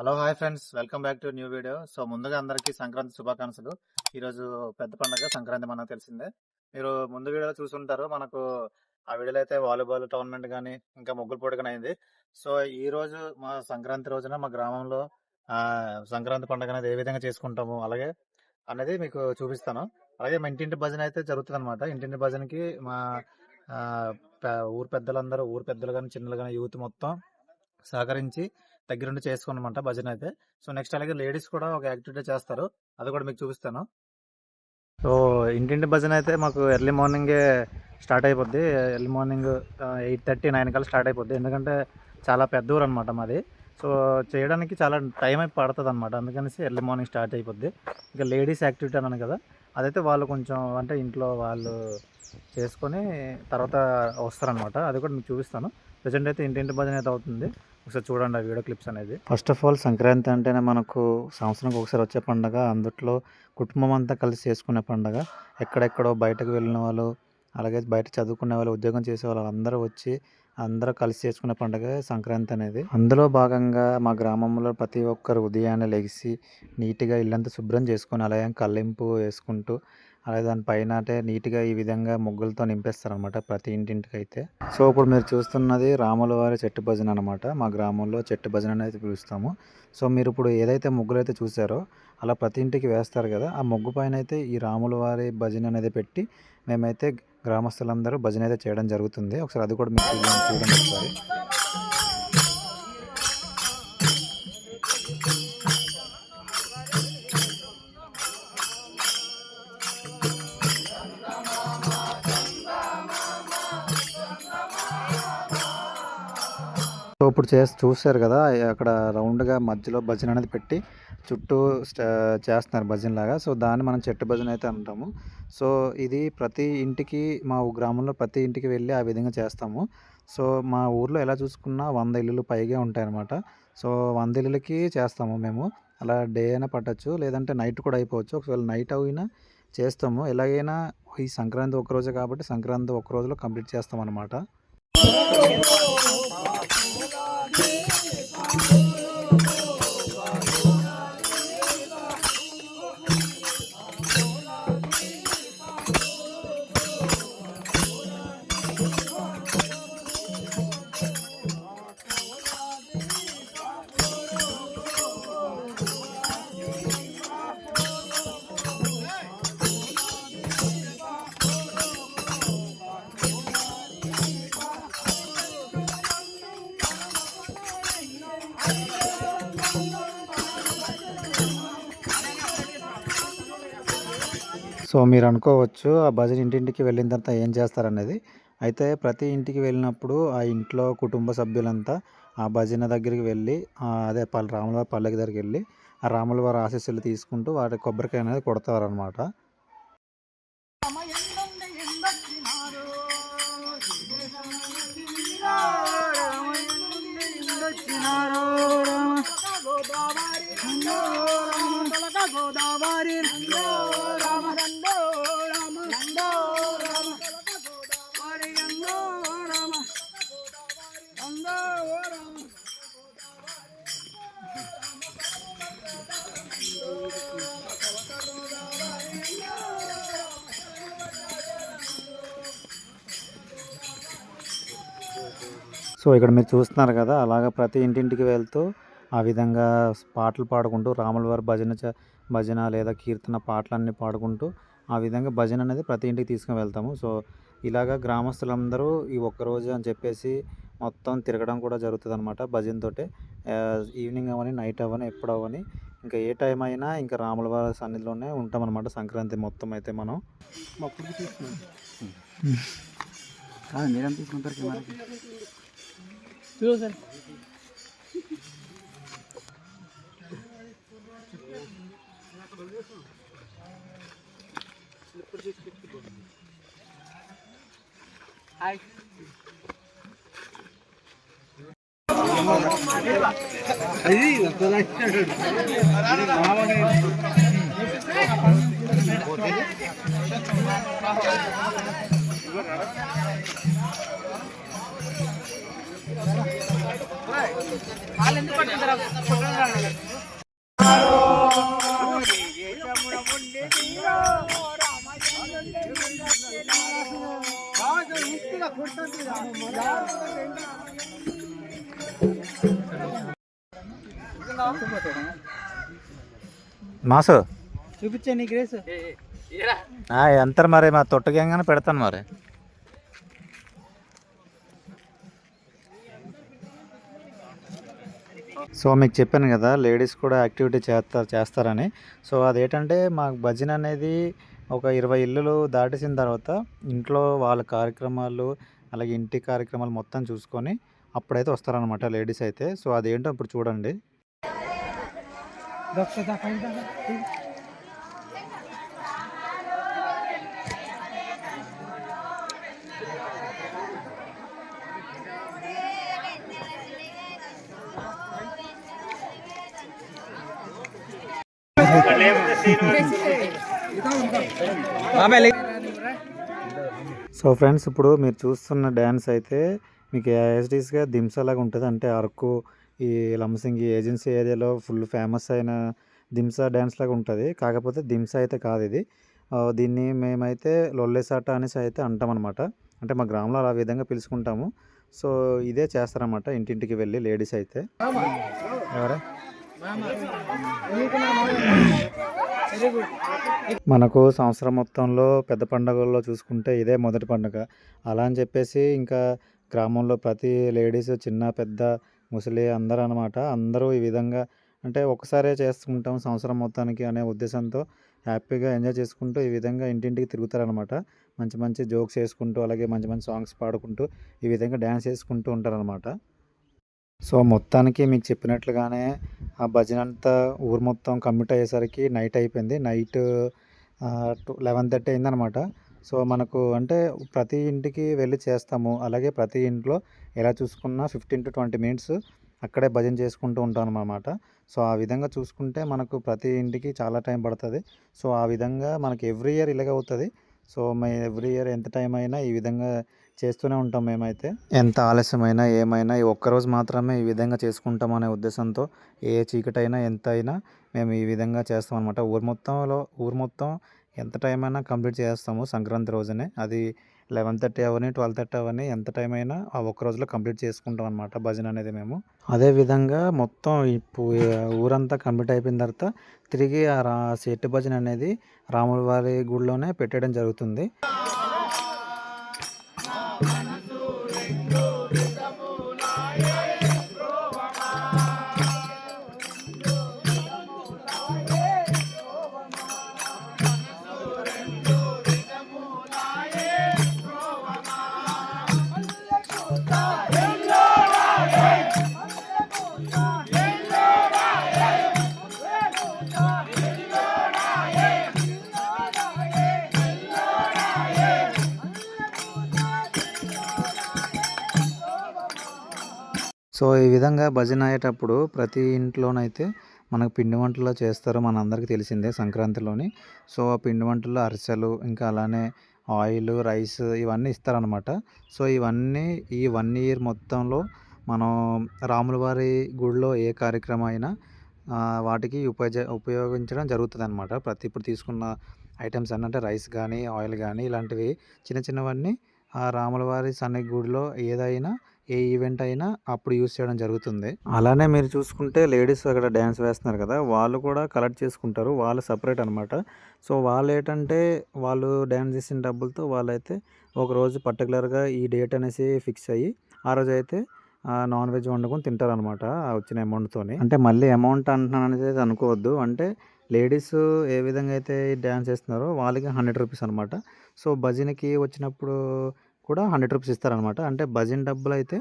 Hello hi friends. Welcome back to new video. So ముందుగా అందరికీ సంక్రాంతి శుభాకాంక్షలు. ఈరోజు పెద్ద పండుగ సంక్రాంతి మనకు తెలిసిందే. మీరు ముందు వీడియోలో చూసుంటారు. మనకు ఆ వీడియోలో అయితే వాలీబాల్ టోర్నమెంట్ కానీ ఇంకా ముగ్గులు పోటీ కానీ అయింది. సో ఈ రోజు మా సంక్రాంతి రోజున మా గ్రామంలో సంక్రాంతి పండుగ అనేది ఏ విధంగా చేసుకుంటాము అలాగే అనేది మీకు చూపిస్తాను. అలాగే మా ఇంటింటి భజన అయితే జరుగుతుంది అనమాట ఇంటింటి భజనకి మా ఊరు పెద్దలందరూ ఊరు పెద్దలు కానీ చిన్నలు కానీ యూత్ మొత్తం సహకరించి దగ్గరుండి చేసుకోనమాట భజన అయితే. సో నెక్స్ట్ అలాగే లేడీస్ కూడా ఒక యాక్టివిటీ చేస్తారు. అది కూడా మీకు చూపిస్తాను. సో ఇంటింటి భజన అయితే మాకు ఎర్లీ మార్నింగే స్టార్ట్ అయిపోద్ది. Early morning eight thirty nine కల్లా స్టార్ట్ అయిపోద్ది. ఎందుకంటే చాలా పెద్ద ఊరు అనమాట మాది. సో చేయడానికి చాలా టైం అయితే పడుతుంది అనమాట అందుకనేసి ఎర్లీ మార్నింగ్ స్టార్ట్ అయిపోద్ది. ఇంకా లేడీస్ యాక్టివిటీ అన్నాను కదా అదైతే వాళ్ళు కొంచెం అంటే ఇంట్లో వాళ్ళు చేసుకొని తర్వాత వస్తారనమాట అది కూడా మీకు చూపిస్తాను. ప్రజెంట్ అయితే ఇంటింటి భజన అయితే అవుతుంది. ఒకసారి చూడండి ఆ వీడియో క్లిప్స్ అనేది. ఫస్ట్ ఆఫ్ ఆల్ సంక్రాంతి అంటేనే మనకు సంవత్సరానికి ఒకసారి వచ్చే పండగ అందుట్లో కుటుంబం అంతా కలిసి చేసుకునే పండగ. ఎక్కడెక్కడో బయటకు వెళ్ళిన వాళ్ళు అలాగే బయట చదువుకునే వాళ్ళు ఉద్యోగం చేసే వాళ్ళు అందరూ వచ్చి అందరూ కలిసి చేసుకునే పండుగ సంక్రాంతి అనేది. అందులో భాగంగా మా గ్రామంలో ప్రతి ఒక్కరు ఉదయాన్నే లెగిసి నీట్గా ఇల్లంతా శుభ్రం చేసుకొని అలాగే కల్లింపు వేసుకుంటూ అలాగే దానిపైన అంటే నీట్గా ఈ విధంగా ముగ్గులతో నింపేస్తారు అనమాట ప్రతి ఇంటింటికి అయితే సో ఇప్పుడు మీరు చూస్తున్నది రాముల వారి చెట్టు భజన అనమాట మా గ్రామంలో చెట్టు భజన అనేది పిలుస్తాము. సో మీరు ఇప్పుడు ఏదైతే ముగ్గులు అయితే చూసారో అలా ప్రతి ఇంటికి వేస్తారు కదా ఆ ముగ్గు పైన అయితే ఈ రాముల వారి భజన అనేది పెట్టి మేమైతే గ్రామస్తులందరూ భజన అయితే చేయడం జరుగుతుంది. ఒకసారి అది కూడా మీకు చూడండి ఒకసారి. ఇప్పుడు చేసి చూశారు కదా అక్కడ రౌండ్గా మధ్యలో భజన అనేది పెట్టి చుట్టూ స్ట- చేస్తున్నారు భజన లాగా. సో దాన్ని మనం చెట్టు భజన అయితే అంటాము. సో ఇది ప్రతి ఇంటికి మా గ్రామంలో ప్రతి ఇంటికి వెళ్ళి ఆ విధంగా చేస్తాము. సో మా ఊర్లో ఎలా చూసుకున్నా వంద ఇల్లులు పైగా ఉంటాయన్నమాట. సో వంద ఇల్లులకి చేస్తాము మేము. అలా డే అయినా పట్టచ్చు లేదంటే నైట్ కూడా అయిపోవచ్చు. ఒకవేళ నైట్ అయినా చేస్తాము. ఎలాగైనా ఈ సంక్రాంతి ఒక రోజే కాబట్టి సంక్రాంతి ఒక రోజులో కంప్లీట్ చేస్తాం అనమాట సో మీరు అనుకోవచ్చు ఆ భజన ఇంటింటికి వెళ్ళిన తర్వాత ఏం చేస్తారనేది అయితే ప్రతి ఇంటికి వెళ్ళినప్పుడు ఆ ఇంట్లో కుటుంబ సభ్యులంతా ఆ భజన దగ్గరికి వెళ్ళి అదే పల్లె రాములవారి పల్లెకి దగ్గరికి వెళ్ళి ఆ రాముల వారి ఆశీస్సులు తీసుకుంటూ వాటి కొబ్బరికాయ అనేది కొడతారు అనమాట సో ఇక్కడ మీరు చూస్తున్నారు కదా అలాగ ప్రతి ఇంటింటికి వెళ్తూ ఆ విధంగా పాటలు పాడుకుంటూ రాముల వారి భజన చ- భజన లేదా కీర్తన పాటలన్నీ పాడుకుంటూ ఆ విధంగా భజన అనేది ప్రతి ఇంటికి తీసుకుని వెళ్తాము. సో ఇలాగ గ్రామస్తులందరూ ఈ ఒక్కరోజు అని చెప్పేసి మొత్తం తిరగడం కూడా జరుగుతుంది అనమాట భజనతోటే ఈవినింగ్ అవని నైట్ అవని ఎప్పుడు అవని ఇంకా ఏ టైం అయినా ఇంకా రాముల వారి సన్నిధిలోనే ఉంటాం అనమాట సంక్రాంతి మొత్తం అయితే మనం. మీరేం తీసుకుంటారు Đưa xem. Hai. Ấy là tôi đây. Hãy subscribe కెమెరాకి మాసు? చూపించే నీ గ్రేస్. ఎంత మరి మా తొట్టగంగానే పెడతాను మరి. సో మీకు చెప్పాను కదా లేడీస్ కూడా యాక్టివిటీ చేస్తారు చేస్తారని. సో అదేంటంటే మాకు భజన అనేది ఒక ఇరవై ఇల్లులు దాటేసిన తర్వాత ఇంట్లో వాళ్ళ కార్యక్రమాలు అలాగే ఇంటి కార్యక్రమాలు మొత్తం చూసుకొని అప్పుడైతే వస్తారనమాట లేడీస్ అయితే. సో అదేంటో ఇప్పుడు చూడండి. సో ఫ్రెండ్స్ ఇప్పుడు మీరు చూస్తున్న డ్యాన్స్ అయితే మీకు ఏఎస్డీస్గా దింసలాగా ఉంటుంది. అంటే అరకు ఈ లంసింగి ఏజెన్సీ ఏరియాలో ఫుల్ ఫేమస్ అయిన దింసా డ్యాన్స్ లాగా ఉంటుంది. కాకపోతే దింసా అయితే కాదు ఇది. దీన్ని మేమైతే లొల్లెసాట అనేసి అయితే అంటాం అనమాట అంటే మా గ్రామంలో అలా విధంగా పిలుచుకుంటాము. సో ఇదే చేస్తారన్నమాట ఇంటింటికి వెళ్ళి లేడీస్ అయితే. ఎవరా? మనకు సంవత్సరం మొత్తంలో పెద్ద పండుగల్లో చూసుకుంటే ఇదే మొదటి పండుగ. అలా అని చెప్పేసి ఇంకా గ్రామంలో ప్రతి లేడీస్ చిన్న పెద్ద ముసలి అందరూ అనమాట అందరూ ఈ విధంగా అంటే ఒకసారే చేసుకుంటాం సంవత్సరం మొత్తానికి అనే ఉద్దేశంతో హ్యాపీగా ఎంజాయ్ చేసుకుంటూ ఈ విధంగా ఇంటింటికి తిరుగుతారనమాట మంచి మంచి జోక్స్ వేసుకుంటూ అలాగే మంచి మంచి సాంగ్స్ పాడుకుంటూ ఈ విధంగా డ్యాన్స్ చేసుకుంటూ ఉంటారనమాట సో మొత్తానికి మీకు చెప్పినట్లుగానే ఆ భజన అంతా ఊరు మొత్తం కమ్యూట్ అయ్యేసరికి నైట్ అయిపోయింది. నైట్ లెవెన్ థర్టీ అయిందనమాట సో మనకు అంటే ప్రతి ఇంటికి వెళ్ళి చేస్తాము. అలాగే ప్రతి ఇంట్లో ఎలా చూసుకున్నా ఫిఫ్టీన్ టు ట్వంటీ మినిట్స్ అక్కడే భజన చేసుకుంటూ ఉంటాం అనమాట సో ఆ విధంగా చూసుకుంటే మనకు ప్రతి ఇంటికి చాలా టైం పడుతుంది. సో ఆ విధంగా మనకి ఎవ్రీ ఇయర్ ఇలాగ అవుతుంది. సో మై ఎవ్రీ ఇయర్ ఎంత టైం అయినా ఈ విధంగా చేస్తూనే ఉంటాం మేమైతే. ఎంత ఆలస్యమైనా ఏమైనా ఈ ఒక్కరోజు మాత్రమే ఈ విధంగా చేసుకుంటాం అనే ఉద్దేశంతో ఏ చీకటైనా ఎంత అయినా మేము ఈ విధంగా చేస్తాం అనమాట ఊరు మొత్తంలో ఊరు మొత్తం ఎంత టైం అయినా కంప్లీట్ చేస్తాము సంక్రాంతి రోజునే. అది లెవెన్ థర్టీ అవని ట్వెల్వ్ థర్టీ అవని ఎంత టైం అయినా ఆ ఒక్క రోజులో కంప్లీట్ చేసుకుంటాం అనమాట భజన అనేది మేము. అదే విధంగా మొత్తం ఇప్పుడు ఊరంతా కంప్లీట్ అయిపోయిన తర్వాత తిరిగి ఆ రా సెట్టు భజన అనేది రాముల వారి గుడిలోనే పెట్టడం జరుగుతుంది. Oh, సో ఈ విధంగా భజన అయ్యేటప్పుడు ప్రతి ఇంట్లోనైతే మనకు పిండి వంటలు చేస్తారు మనందరికీ తెలిసిందే సంక్రాంతిలోని. సో ఆ పిండి వంటల్లో అరిసెలు ఇంకా అలానే ఆయిల్ రైస్ ఇవన్నీ ఇస్తారనమాట సో ఇవన్నీ ఈ వన్ ఇయర్ మొత్తంలో మనం రాములవారి గుడిలో ఏ కార్యక్రమం అయినా వాటికి ఉపయోగ ఉపయోగించడం జరుగుతుంది అనమాట ప్రతి ఇప్పుడు తీసుకున్న ఐటమ్స్ అన్నీ అంటే రైస్ కానీ ఆయిల్ కానీ ఇలాంటివి చిన్న చిన్నవన్నీ ఆ రాములవారి వారి గుడిలో ఏదైనా ఏ ఈవెంట్ అయినా అప్పుడు యూస్ చేయడం జరుగుతుంది. అలానే మీరు చూసుకుంటే లేడీస్ అక్కడ డ్యాన్స్ వేస్తున్నారు కదా వాళ్ళు కూడా కలెక్ట్ చేసుకుంటారు. వాళ్ళు సపరేట్ అనమాట సో వాళ్ళు ఏంటంటే వాళ్ళు డ్యాన్స్ చేసిన డబ్బులతో వాళ్ళైతే ఒక రోజు పర్టికులర్గా ఈ డేట్ అనేసి ఫిక్స్ అయ్యి ఆ రోజు అయితే నాన్ వెజ్ వండుకొని తింటారు అనమాట వచ్చిన అమౌంట్తోని. అంటే మళ్ళీ అమౌంట్ అంటున్నాను అనేది అనుకోవద్దు. అంటే లేడీస్ ఏ విధంగా అయితే డ్యాన్స్ చేస్తున్నారో వాళ్ళకి హండ్రెడ్ రూపీస్ అనమాట సో భజనకి వచ్చినప్పుడు కూడా హండ్రెడ్ రూపీస్ ఇస్తారనమాట. అంటే భజన డబ్బులు అయితే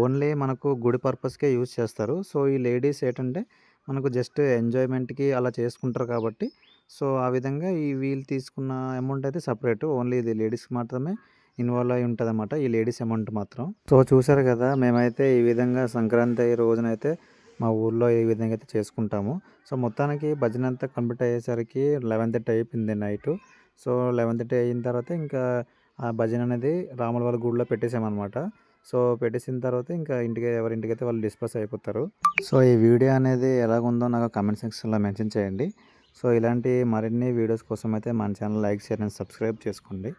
ఓన్లీ మనకు గుడి పర్పస్కే యూజ్ చేస్తారు. సో ఈ లేడీస్ ఏంటంటే మనకు జస్ట్ ఎంజాయ్మెంట్కి అలా చేసుకుంటారు కాబట్టి. సో ఆ విధంగా ఈ వీళ్ళు తీసుకున్న అమౌంట్ అయితే సపరేట్. ఓన్లీ ఇది లేడీస్కి మాత్రమే ఇన్వాల్వ్ అయి ఉంటుంది అనమాట ఈ లేడీస్ అమౌంట్ మాత్రం. సో చూసారు కదా మేమైతే ఈ విధంగా సంక్రాంతి రోజునైతే మా ఊర్లో ఈ విధంగా అయితే చేసుకుంటాము. సో మొత్తానికి భజన అంతా కంప్లీట్ అయ్యేసరికి లెవెన్ థర్టీ అయిపోయింది నైట్. సో లెవెన్ థర్టీ అయిన తర్వాత ఇంకా ఆ భజన అనేది రాముల వాళ్ళ గుడిలో పెట్టేసామన్నమాట సో పెట్టేసిన తర్వాత ఇంకా ఇంటికి ఎవరి ఇంటికైతే వాళ్ళు డిస్పర్స్ అయిపోతారు. సో ఈ వీడియో అనేది ఎలాగుందో నాకు కమెంట్ సెక్షన్లో మెన్షన్ చేయండి. సో ఇలాంటి మరిన్ని వీడియోస్ కోసం అయితే మన channel like share and subscribe చేసుకోండి.